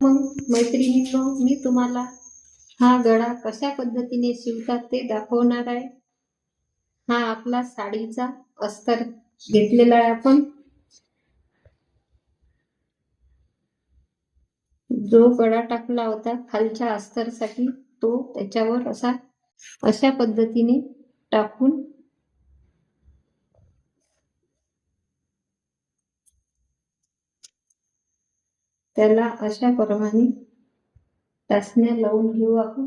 मग मैत्रिणींनो मी तुम्हाला हा गळा कशा पद्धतीने शिवतात ते दाखवणार आहे. हा आपला साडीचा अस्तर घेतलेला आहे आपण. जो गळा टाकला होता खालच्या अस्तरसाठी तो त्याच्यावर असा अशा पद्धतीने टाकून त्याला अशा प्रमाणे टाचण्या लावून घेऊ आपण.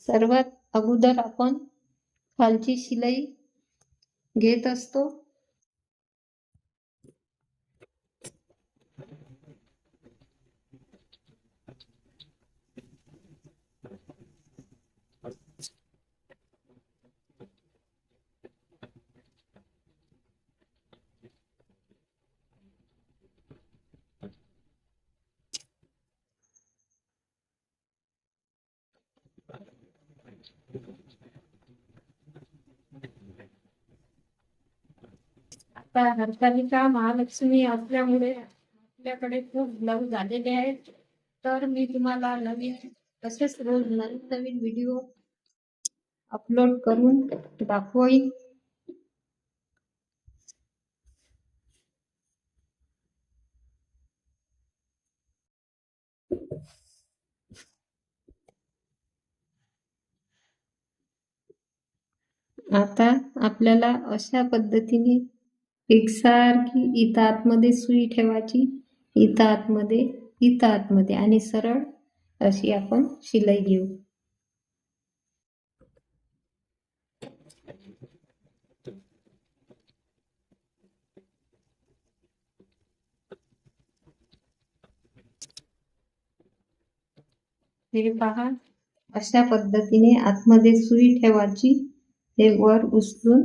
सर्वात अगोदर आपण खालची शिलाई घेत असतो. आता हरतालिका महालक्ष्मी असल्यामुळे आपल्याकडे खूप ब्लाऊज आलेले आहेत. तर मी तुम्हाला नवीन तसेच रोज नवीन नवीन व्हिडिओ अपलोड करून दाखवीन. आता आपल्याला अशा पद्धतीने एकसारखी इथं आतमध्ये सुई ठेवायची इथं आतमध्ये इथं आतमध्ये आणि सरळ अशी आपण शिलाई घेऊ. हे पहा. अशा पद्धतीने आतमध्ये सुई ठेवायची हे वर उचलून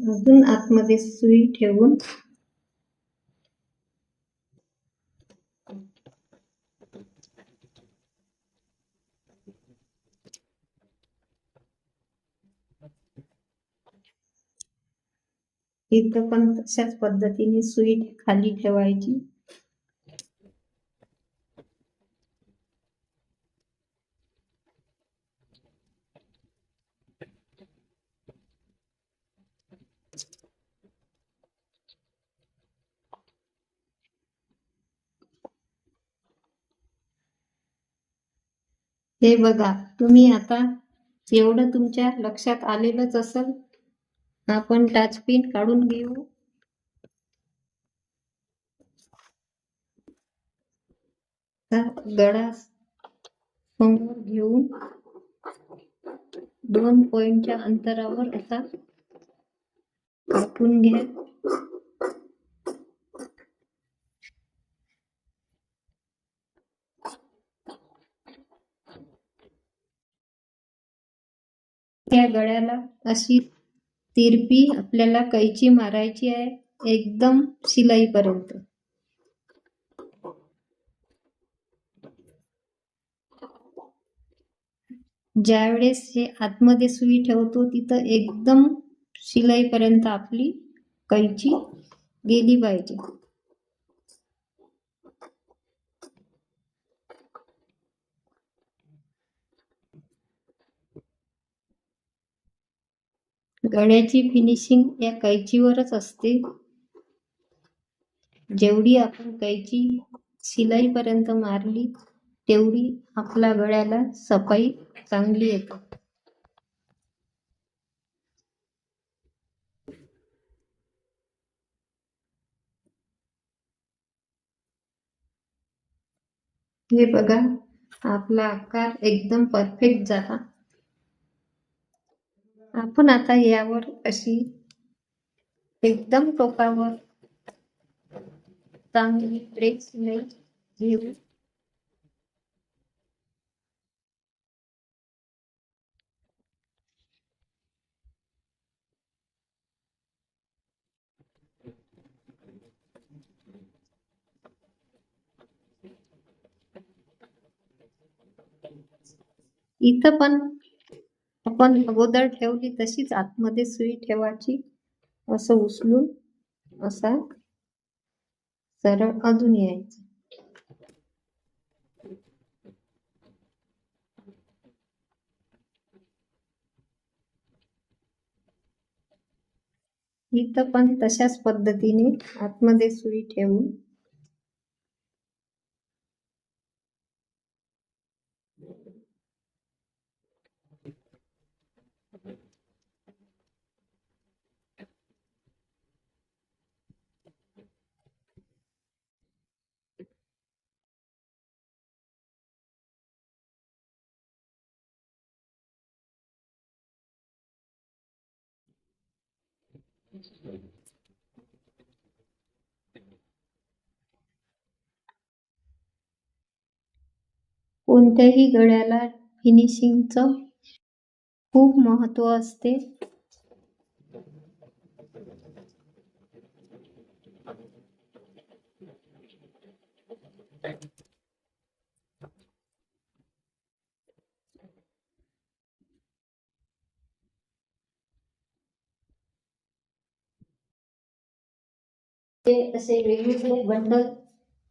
अजून आतमध्ये सुई ठेवून. इथं पण तशाच पद्धतीने सुई खाली ठेवायची. हे बघा तुम्ही आता एवढं तुमच्या लक्षात आलेलंच असेल आपण टचपिन काढून घेऊ. गळा समोर घेऊन दोन पॉइंटच्या अंतरावर असा कापून घ्या. त्या गळ्याला अशी तिरपी आपल्याला कैची मारायची आहे एकदम शिलाईपर्यंत. ज्यावेळेस हे आतमध्ये सुई ठेवतो तिथं एकदम शिलाईपर्यंत आपली कैची गेली पाहिजे. गळ्याची फिनिशिंग या कैचीवरच असते. जेवढी आपण कैची शिलाईपर्यंत मारली तेवढी आपल्या गळ्याला सफाई चांगली येते. हे बघा आपला आकार एकदम परफेक्ट झाला. आपण आता यावर अशी एकदम टोकावर चांगली प्रेस नाही घेऊ. इथं पण आपण अगोदर ठेवली तशीच आतमध्ये सुई ठेवायची. असं उचलून असा सरळ अजून यायचं. इथं पण तशाच पद्धतीने आतमध्ये सुई ठेवून कोणत्याही गळ्याला फिनिशिंगचं खूप महत्त्व असते. ते असे वेगवेगळे बंडल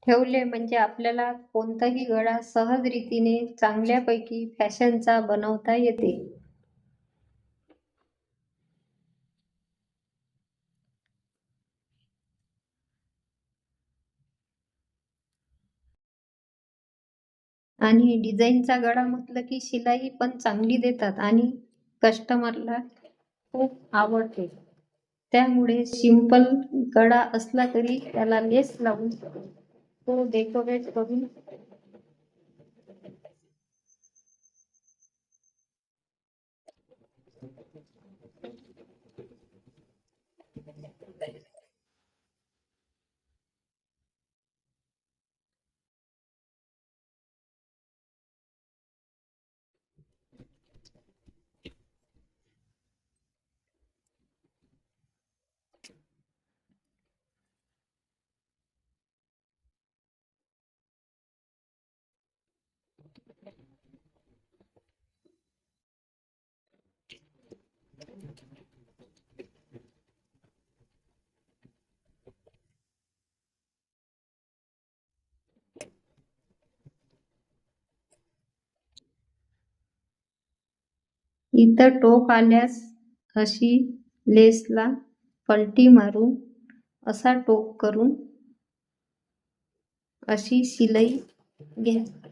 ठेवले म्हणजे आपल्याला कोणताही गळा सहज रीतीने चांगल्यापैकी फॅशनचा बनवता येते. आणि डिझाईनचा गळा म्हटलं की शिलाई पण चांगली देतात आणि कस्टमरला खूप आवडते. त्यामुळे सिंपल गळा असला तरी त्याला लेस लावून तो डेकोरेट करून इथं टोक आल्यास अशी लेसला पलटी मारून असा टोक करून अशी शिलाई घ्या.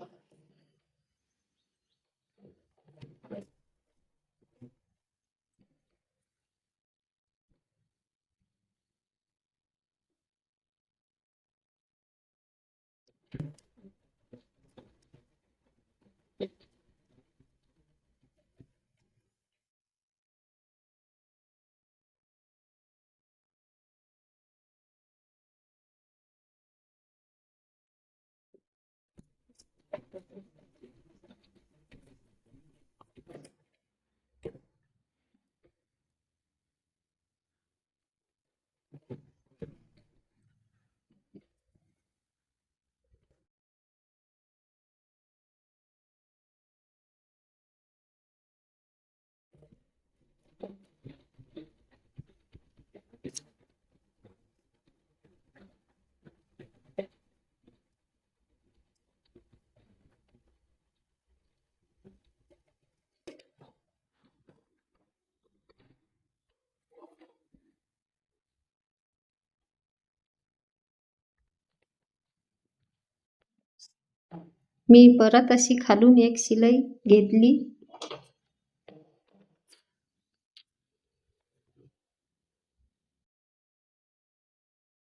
मी परत अशी खालून एक शिलाई घेतली.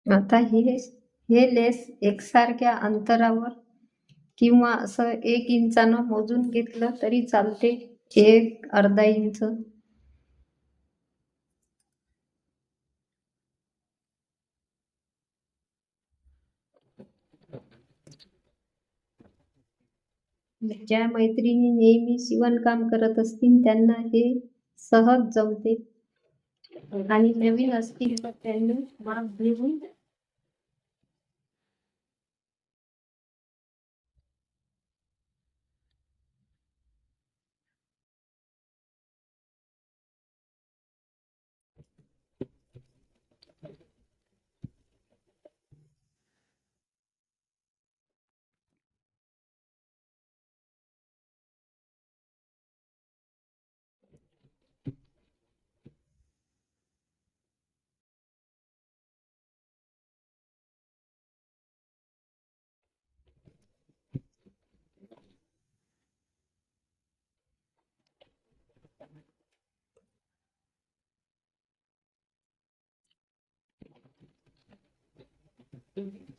आता हे हे लेस एकसारख्या अंतरावर किंवा असं एक इंचानं मोजून घेतलं तरी चालते. एक अर्धा इंच ज्या मैत्रिणी नेहमी शिवणकाम करत असतील त्यांना हे सहज जमते. आणि नवीन असतील तर त्यांनी माप घेऊन Thank you.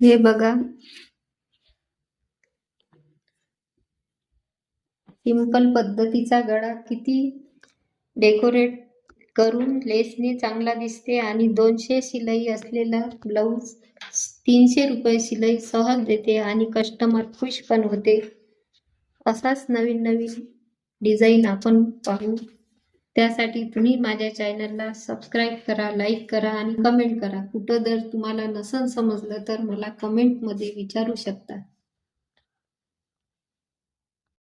हे बघा. सिंपल पद्धतीचा गळा किती डेकोरेट करून लेसने चांगला दिसते आणि दोनशे शिलाई असलेला ब्लाऊज तीनशे रुपये शिलाई सहज देते आणि कस्टमर खुश पण होते. असाच नवीन नवीन डिझाईन आपण पाहू. त्यासाठी तुम्ही माझ्या चॅनलला सबस्क्राईब करा लाईक करा आणि कमेंट करा. कुठं जर तुम्हाला नसन समजलं तर मला कमेंटमध्ये विचारू शकता.